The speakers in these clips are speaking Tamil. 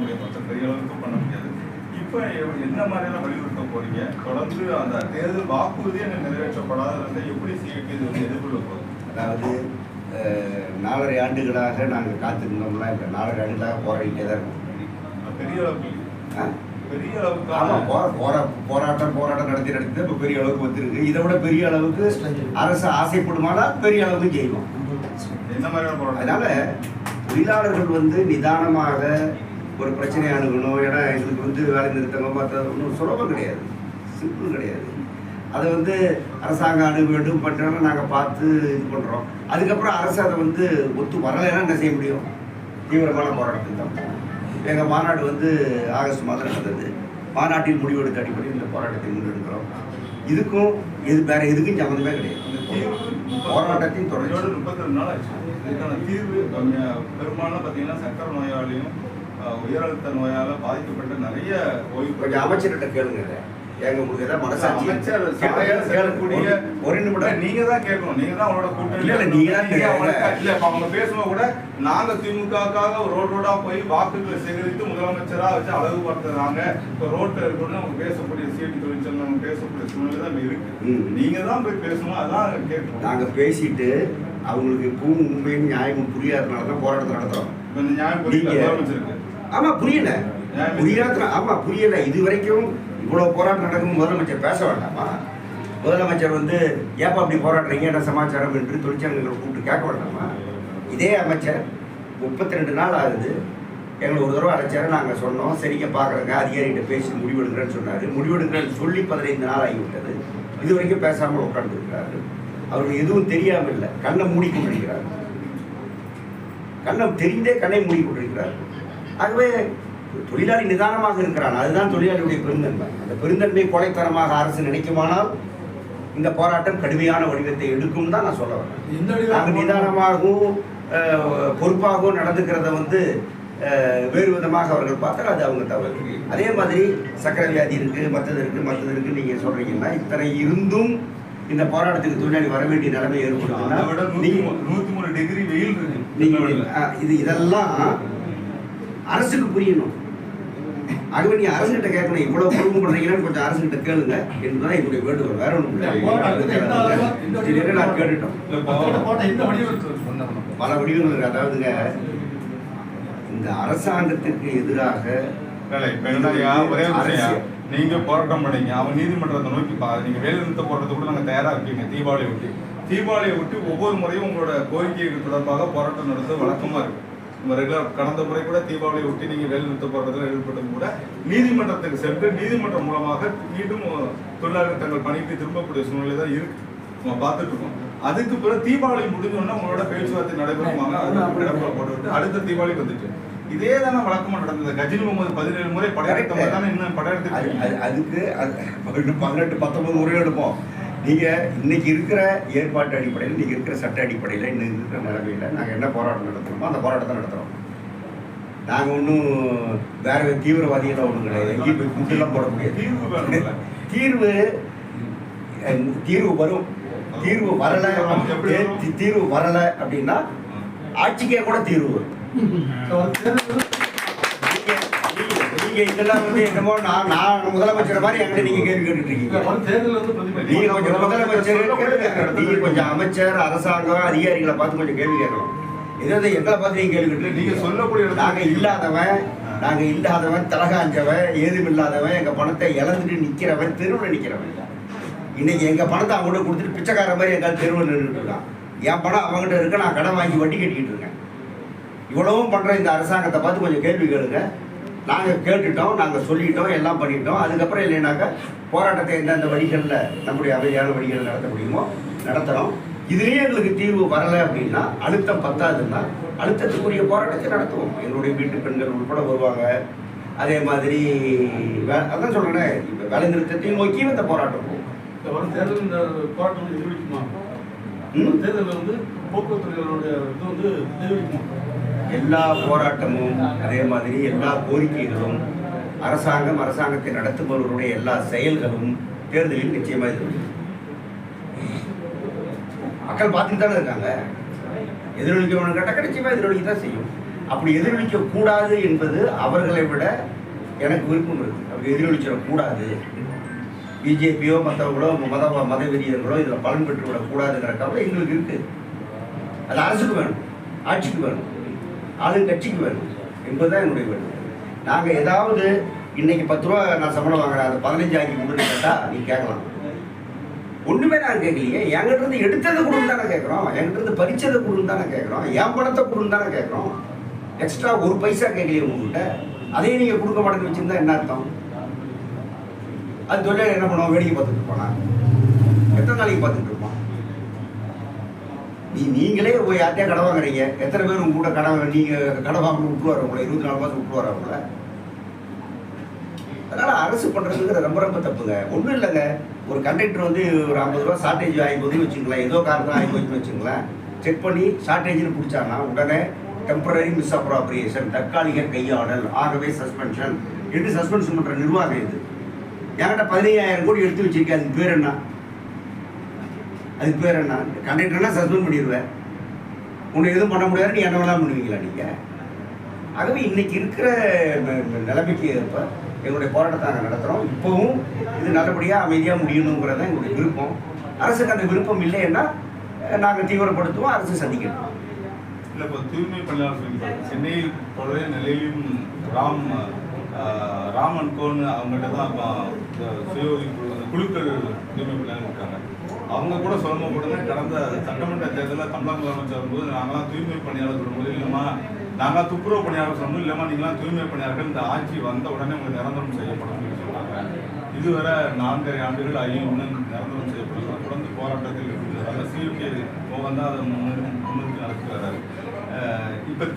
முடியும் மற்ற பெரிய அளவுக்கு பண்ண முடியாது. இப்போ என்ன மாதிரியெல்லாம் வலியுறுத்த போறீங்க? தொடர்ந்து அந்த தேர்தல் வாக்குறுதி அங்கே நிறைவேற்றப்படாததை எப்படி சிஐடி இது வந்து எதிர்கொள்ள போகுது? அதாவது நாலரை ஆண்டுகளாக நாங்கள் காத்திருந்தோம்லாம் இல்லை நாலரை ஆண்டுகளாக போராடிட்டே தான் இருக்கோம். பெரிய அளவுக்கு? பெரிய ஆமாம் அளவுக்கு போரா போரா போராட்டம் போராட்டம் நடத்தி நடத்தி இப்போ பெரிய அளவுக்கு வந்துருக்கு இதை விட பெரிய அளவுக்கு அரசு ஆசைப்படுமானால் பெரிய அளவுக்கு செய்வோம் என்ன மாதிரியான போராட்டம்? அதனால தொழிலாளர்கள் வந்து நிதானமாக ஒரு பிரச்சனையை அணுகணும் ஏன்னா எங்களுக்கு வந்து வேலை நிறுத்தங்க பார்த்தா ஒன்றும் சுலபம் கிடையாது. சிம்பிள் கிடையாது. அதை வந்து அரசாங்கம் அணுக வேண்டும் பண்ணுறோம் நாங்கள் பார்த்து இது பண்ணுறோம் அதுக்கப்புறம் அரசு அதை வந்து ஒத்து வரலைன்னா என்ன செய்ய முடியும்? தீவிரமான போராட்டத்தில் தான் போவோம். எங்க மாநாடு வந்து ஆகஸ்ட் மாதம் நடந்தது மாநாட்டில் முடிவெடுத்த அடிப்படையில் இந்த போராட்டத்தை முன்னெடுக்கிறோம். இதுக்கும் இது வேற எதுக்கும் சம்மந்தமே கிடையாது. போராட்டத்தின் தொடர்ச்சி. முப்பத்தி ரெண்டு நாள் ஆச்சு. இதுக்கான தீர்வு பெரும்பாலும் பார்த்தீங்கன்னா சக்கரை நோயாளியும் உயர் அழுத்த நோயால பாதிக்கப்பட்ட நிறைய ஓய்வு கொஞ்சம் அமைச்சர்கிட்ட கேளுங்க. ஏங்க உங்களுக்கு ஏதாவது மனசாட்சி அமைச்சர் கேளுங்க. செல்லக்கூடிய ஒரு- நிமிடம். நீங்க தான் கேட்கணும். நீங்க தான் அவங்களோட கூட்டணி இல்ல, நீங்க தான். இல்ல அவங்க பேசும்போது கூட நாங்க திமுகவுக்காக ரோட் ரோடா போய் வாக்குகளை சேகரித்து முதலமைச்சரா வச்சு அழகு இப்ப ரோட்ல இருக்கணும்னு அவங்க பேசக்கூடிய சீட்டு தொழிற்சங்கம் அவங்க பேசக்கூடிய சூழ்நிலை தான் இருக்கு. நீங்க தான் போய் பேசணும். அதான் கேட்கணும். நாங்க பேசிட்டு அவங்களுக்கு இப்பவும் உண்மையும் நியாயமும் புரியாதனால தான் போராட்டத்தை நடத்துறோம். நியாயம் புரியல நீங்க- முதலமைச்சருக்கு ஆமா புரியல. புரியாத ஆமா புரியல. இது வரைக்கும் இவ்வளவு போராட்டம் நடக்கும் முதலமைச்சர் பேச வேண்டாமா? முதலமைச்சர் வந்து ஏப்பா அப்படி போராடுறீங்க என்ன சமாச்சாரம் என்று தொழிற்சங்கங்களை கூப்பிட்டு கேட்க வேண்டாமா? இதே அமைச்சர் முப்பத்தி ரெண்டு நாள் ஆகுது. எங்களை ஒரு தடவை அழைச்சாரு நாங்கள் சொன்னோம். சரிங்க பார்க்குறேங்க அதிகாரிகிட்ட பேசி முடிவெடுக்கிறேன்னு சொன்னார். முடிவெடுக்கிறேன்னு சொல்லி பதினைந்து நாள் ஆகிவிட்டது. இது வரைக்கும் பேசாமல் உட்கார்ந்துருக்கிறாரு. அவருக்கு எதுவும் தெரியாமல் இல்லை. கண்ணை மூடிக்கொண்டிருக்கிறார். கண்ணை தெரிந்தே கண்ணை மூடிக்கொண்டிருக்கிறார். ஆகவே தொழிலாளி நிதானமாக இருக்கிறான். அதுதான் தொழிலாளியுடைய பெருந்தன்மை. அந்த பெருந்தன்மை கொலைத்தனமாக அரசு நினைக்குமானால் இந்த போராட்டம் கடுமையான வடிவத்தை எடுக்கும் தான் நான் சொல்ல வரேன். நாங்கள் நிதானமாகவும் பொறுப்பாகவும் நடந்துக்கிறத வந்து வேறு விதமாக அவர்கள் பார்த்தால் அது அவங்க தவறு. அதே மாதிரி சக்கரை வியாதி இருக்கு மற்றது இருக்கு மற்றது இருக்கு நீங்க சொல்றீங்கன்னா இத்தனை இருந்தும் இந்த போராட்டத்துக்கு தொழிலாளி வர வேண்டிய நிலைமை ஏற்படுதுன்னா நூத்தி நீங்க மூணு- டிகிரி வெயில் இருக்கு. நீங்க அஹ், இது இதெல்லாம் அரசுக்கு புரியணும். ஆகவே நீங்க அரசுகிட்ட கேட்கணும் இவ்வளவு குடும்பம் பண்றீங்கன்னு கொஞ்சம் அரசுகிட்ட கேளுங்க. என்பதுதான் என்னுடைய வேண்டுகோள். வேற ஒன்றும் நான் கேட்டுட்டோம். பல வடிவங்கள் இருக்கு. அதாவதுங்க இந்த அரசாங்கத்திற்கு எதிராக. நீங்க போராட்டம் பண்ணீங்க அவங்க நீதிமன்றத்தை நோக்கி நீங்க வேலை நிறுத்த போராட்டத்தை கூட நாங்க தயாரா இருக்கீங்க தீபாவளியை ஒட்டி. தீபாவளியை ஒட்டி ஒவ்வொரு முறையும் உங்களோட கோரிக்கைகள் தொடர்பாக போராட்டம் நடத்த வழக்கமா இருக்கு. ரெகுலர் கடந்த முறை கூட தீபாவளியை ஒட்டி நீங்க வேலை நிறுத்த போராட்டத்தில் ஈடுபட்டது கூட நீதிமன்றத்துக்கு சென்று நீதிமன்றம் மூலமாக மீண்டும் தொழிலாளர்கள் தங்கள் பணிக்கு திரும்பக்கூடிய சூழ்நிலை தான் இருக்கு. நம்ம பார்த்துட்டு இருக்கோம். அதுக்கு பிறகு தீபாவளி முடிஞ்சோடனே உங்களோட பேச்சுவார்த்தை நடைபெறுவாங்க கிடப்பில் போட்டுவிட்டு அடுத்த தீபாவளி வந்துச்சு இதே தானே வழக்கமா நடந்தது. கஜினி முகமது பதினேழு முறை படையெடுத்தவங்க தானே இன்னும் அது- அதுக்கு பதினெட்டு பத்தொன்பது முறை எடுப்போம். நீங்க இன்னைக்கு இருக்கிற ஏற்பாட்டு அடிப்படையில் நீங்க இருக்கிற சட்ட அடிப்படையில் இன்னைக்கு இருக்கிற நிலைமையில நாங்க என்ன போராட்டம் நடத்துறோமோ அந்த போராட்டத்தை நடத்துறோம். நாங்க ஒன்றும் வேற தீவிரவாதிகள் ஒன்றும் கிடையாது. எங்கேயும் போய் குண்டெல்லாம் போட முடியாது. தீர்வு தீர்வு வரும். தீர்வு வரல தீர்வு வரல அப்படின்னா ஆட்சிக்கே கூட தீர்வு வரும். நீங்க- இதெல்லாம் வந்து என்னமோ நான் நான் முதலமைச்சர் மாதிரி என்கிட்ட நீங்க கேள்வி கேட்டுட்டு இருக்கீங்க. நீங்க கொஞ்சம் முதலமைச்சர் நீங்க கொஞ்சம் அமைச்சர் அரசாங்கம் அதிகாரிகளை பார்த்து கொஞ்சம் கேள்வி கேட்கணும். ஏதாவது எங்களை பார்த்து நீங்க கேள்வி கேட்டு நீங்க சொல்லக்கூடிய நாங்க இல்லாதவன் நாங்க இல்லாதவன் தலகாஞ்சவன் ஏதும் இல்லாதவன் எங்க பணத்தை இழந்துட்டு நிக்கிறவன் தெருவில் நிக்கிறவன். இன்னைக்கு எங்க பணத்தை அவங்ககிட்ட கொடுத்துட்டு பிச்சைக்கார மாதிரி எங்கால் தெருவில் நின்றுட்டு இருக்கான். என் பணம் அவங்ககிட்ட இருக்கு நான் கடன் வாங்கி வட்டி கட்டிக்கிட்டு இருக்கேன். இவ்வளவும் பண்ற இந்த அரசாங்கத்தை பார்த்து கொஞ்சம் கேள்வி கேளுங்க. நாங்க கேட்டுட்டோம் நாங்க சொல்லிட்டோம் எல்லாம் பண்ணிட்டோம். அதுக்கப்புறம் இல்லைனாக்கா போராட்டத்தை எந்தெந்த வழிகளில் நம்முடைய அமைதியான வழிகளில் நடத்த முடியுமோ நடத்துறோம். இதுலயே எங்களுக்கு தீர்வு வரல அப்படின்னா அழுத்தம் பத்தாதுன்னா அழுத்தத்துக்குரிய போராட்டத்தை நடத்துவோம். எங்களுடைய வீட்டு பெண்கள் உட்பட வருவாங்க. அதே மாதிரி வே- அதான் சொல்றேன் இப்போ வேலை நிறுத்தத்தையும் நோக்கியும் இந்த போராட்டம் போகும். தேர்தல் இந்த போராட்டம் வந்து எதிரொலிக்குமா ம்? தேர்தல் வந்து போக்குவரத்து இது வந்து எதிரொலிக்குமா எல்லா போராட்டமும் அதே மாதிரி எல்லா கோரிக்கைகளும் அரசாங்கம் அரசாங்கத்தை நடத்துபவர்களுடைய எல்லா செயல்களும் தேர்தலில் நிச்சயமாக இருக்கும் மக்கள் பார்த்துட்டு தானே இருக்காங்க. வேணும் கேட்டால் நிச்சயமாக எதிரொலிக்க தான் செய்யும். அப்படி எதிரொலிக்க கூடாது என்பது அவர்களை விட எனக்கு விருப்பம் இருக்கு. அப்படி எதிரொலிச்சிடக்கூடாது பிஜேபியோ மற்றவங்களோ மத மத வெறியர்களோ இதில் பலன் பெற்று விடக்கூடாதுங்கிற கவலை எங்களுக்கு இருக்கு. அது அரசுக்கு வேணும். ஆட்சிக்கு வேணும். ஆளுங்கட்சிக்கு வேணும் என்பதுதான் என்னுடைய வேணும் நாங்கள் ஏதாவது இன்னைக்கு பத்து ரூபா நான் சம்பளம் வாங்குறேன் அதை பதினஞ்சு ஆக்கி கொடுன்னு கேட்டால் நீ கேட்கலாம். ஒன்றுமே நான் கேட்கலையே. என்கிட்ட இருந்து எடுத்ததை கொடுன்னு தானே கேட்குறோம். என்கிட்ட இருந்து பறிச்சதை கொடுன்னு தானே கேட்குறோம். என் பணத்தை கொடுன்னு தானே கேட்குறோம். எக்ஸ்ட்ரா ஒரு பைசா கேட்கலையே உங்ககிட்ட. அதையும் நீங்கள் கொடுக்க மாட்டேன்னு வச்சுருந்தா என்ன அர்த்தம்? அது தொழிலாளி என்ன பண்ணுவோம் வேடிக்கை பார்த்துட்டு போனா எத்தனை நாளைக்கு பார்த்துட்டு இருப்போம் நீ நீங்களே போய் யார்ட்டையா கடை வாங்குறீங்க? எத்தனை பேர் உங்க கூட கடை நீங்க கடை வாங்கணும் விட்டுருவாரு உங்களை? இருபத்தி நாலு மாதம் விட்டுருவாரு உங்களை? அதனால அரசு பண்றதுங்கிறது ரொம்ப ரொம்ப தப்புங்க. ஒன்றும் இல்லைங்க. ஒரு கண்டக்டர் வந்து ஒரு ஐம்பது ரூபா ஷார்ட்டேஜ் ஆகி போதுன்னு வச்சுங்களேன். ஏதோ காரணம் ஆகி போச்சுன்னு வச்சுங்களேன். செக் பண்ணி ஷார்ட்டேஜ்னு பிடிச்சாங்கன்னா உடனே டெம்பரரி மிஸ் அப்ராப்ரியேஷன் தற்காலிக கையாடல் ஆகவே சஸ்பென்ஷன் என்று சஸ்பென்ஷன் பண்ற நிர்வாகம் இது. என்கிட்ட பதினையாயிரம் கோடி எடுத்து வச்சிருக்கேன். அதுக்கு பேர் என்ன? அதுக்கு பேர் என்ன? கண்டக்டர்னா சஸ்பெண்ட் பண்ணிடுவேன் உன்னை எதுவும் பண்ண முடியாது நீ என்ன வேணாலும் பண்ணுவீங்களா நீங்கள் ஆகவே இன்னைக்கு இருக்கிற நிலைமைக்கு ஏற்ப எங்களுடைய போராட்டத்தை நாங்கள் நடத்துகிறோம் இப்போவும் இது நல்லபடியாக அமைதியாக முடியணுங்கிறது தான் எங்களுடைய விருப்பம். அரசுக்கு அந்த விருப்பம் இல்லைன்னா நாங்கள் தீவிரப்படுத்துவோம் அரசு சந்திக்கணும் இல்லை இப்போ தூய்மை பணியாளர் சென்னையை போலவே நிலையிலும் ராம் ராமன் கோன்னு அவங்ககிட்ட தான் இப்போ இந்த சுய அந்த குழுக்கள் தூய்மை பணியாளர் இருக்காங்க. அவங்க கூட சொல்லணும் கூட கடந்த சட்டமன்ற தேர்தலில் தமிழக முதலமைச்சர் வரும்போது நாங்களாம் தூய்மை பணியாளர் சொல்லும்போது இல்லைம்மா நாங்கள் துப்புரவு பணியாளர் சொல்லணும் இல்லைம்மா நீங்களாம் தூய்மை பணியாளர்கள் இந்த ஆட்சி வந்த உடனே உங்களுக்கு நிரந்தரம் செய்யப்படும் சொல்லி சொன்னாங்க இதுவரை நான்கரை ஆண்டுகள் ஐயும் ஒன்று நிரந்தரம் செய்யப்படலாம் தொடர்ந்து போராட்டத்தில் இருக்குது. சிபிஐ மோகன் அதை முன்னிறு- முன்னிறுத்தி நடத்தி வர்றாரு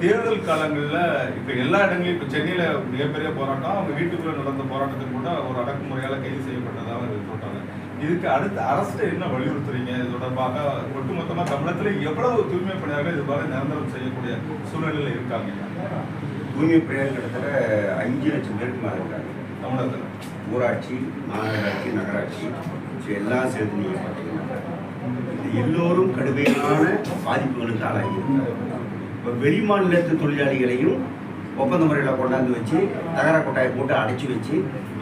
தேர்தல் காலங்களில் இப்போ எல்லா இடங்களையும் இப்போ சென்னையில் மிகப்பெரிய போராட்டம் அவங்க வீட்டுக்குள்ளே நடந்த போராட்டத்தில் கூட ஒரு அடக்குமுறையால் கைது செய்யப்பட்டதாக சொல்கிறாங்க இதுக்கு அடுத்து அரசு என்ன வலியுறுத்துறீங்க? இது தொடர்பாக ஒட்டுமொத்தமா தமிழகத்துல எவ்வளவு தூய்மை பணியாளர்கள் இது போல நிரந்தரம் செய்யக்கூடிய சூழ்நிலையில இருக்காங்க? தூய்மை பணியாளர் கிட்டத்தட்ட அஞ்சு லட்சம் பேருக்கு மேலே இருக்காங்க. தமிழகத்துல. ஊராட்சி மாநகராட்சி நகராட்சி எல்லாம் சேர்த்து நீங்கள் பார்த்தீங்கன்னா இது எல்லோரும் கடுமையான பாதிப்புகளுக்கு ஆளாகியிருக்காங்க இப்போ வெளிமாநிலத்து தொழிலாளிகளையும் ஒப்பந்த முறையில் கொண்டாந்து வச்சு தகர கொட்டாயை போட்டு அடைச்சி வச்சு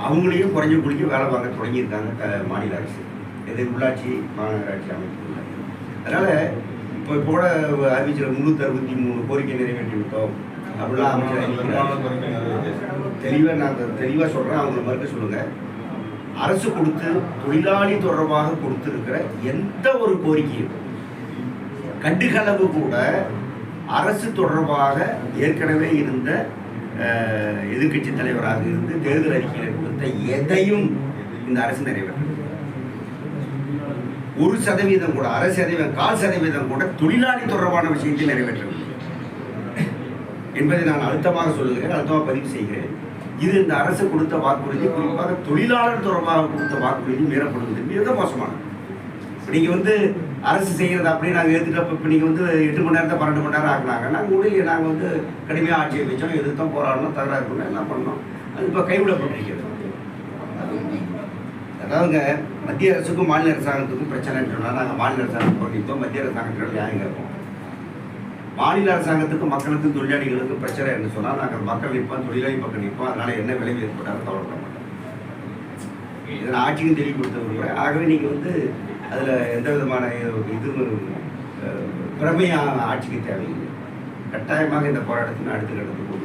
அவங்களையும் குறைஞ்ச குளிக்க வேலை வாங்க தொடங்கியிருக்காங்க மாநில அரசு. இது உள்ளாட்சி மாநகராட்சி அமைப்புகள் அதனால் இப்போ இப்போ கூட அறிவிச்சில் முந்நூற்றி அறுபத்தி மூணு கோரிக்கை நிறைவேற்றி விட்டோம் அப்படிலாம் அமைச்சர். தெளிவாக நான் தெளிவாக சொல்கிறேன் அவங்க மறுக்க சொல்லுங்கள் அரசு கொடுத்து தொழிலாளி தொடர்பாக கொடுத்திருக்கிற எந்த ஒரு கோரிக்கையும் கண்டுகளவு கூட அரசு தொடர்பாக ஏற்கனவே இருந்த எதிர்கட்சி எதிர்க்கட்சி தலைவராக இருந்து தேர்தல் அறிக்கையில் கொடுத்த எதையும் இந்த அரசு நிறைவேற்ற ஒரு சதவீதம் கூட அரை சதவீதம் கால் சதவீதம் கூட தொழிலாளி தொடர்பான விஷயத்தை நிறைவேற்றவில்லை. என்பதை நான் அழுத்தமாக சொல்லுகிறேன் அழுத்தமாக பதிவு செய்கிறேன். இது இந்த அரசு கொடுத்த வாக்குறுதி குறிப்பாக தொழிலாளர் தொடர்பாக கொடுத்த வாக்குறுதி மீறப்படுவது மிக மோசமானது. நீங்கள் வந்து அரசு செய்கிறது அப்படியே நாங்கள் எடுத்துகிட்டு இப்போ நீங்கள் வந்து எட்டு மணி நேரத்தை பன்னெண்டு மணி நேரம் ஆகினாங்க. நாங்கள் முடியல. நாங்கள் வந்து கடுமையாக ஆட்சியை வச்சோம் எதிர்த்தோம் போராடணும். தகராறு பண்ணோம். என்ன பண்ணோம். அது இப்போ கைவிடப்பட்டிருக்கிறது. அதாவதுங்க மத்திய அரசுக்கும் மாநில அரசாங்கத்துக்கும் பிரச்சனைன்னு சொன்னால் நாங்கள் மாநில அரசாங்கம் போட்டிப்போம் மத்திய அரசாங்கத்தோட நியாயம் கேட்போம். மாநில அரசாங்கத்துக்கும் மக்களுக்கும் தொழிலாளிகளுக்கும் பிரச்சனை என்று சொன்னால் நாங்கள் மக்கள் நிற்போம் தொழிலாளி பக்கம் நிற்போம். அதனால் என்ன விளைவு ஏற்பட்டாலும் கவலைப்பட மாட்டோம். இதை நான் ஆட்சிக்கும் தெளிவுபடுத்த விரும்புகிறேன் ஆகவே நீங்கள் வந்து அதில் எந்த விதமான இதுவும் பிரமையான ஆட்சிக்கு தேவையில்லை. கட்டாயமாக இந்த போராட்டத்தின் அடுத்த கட்டத்துக்கு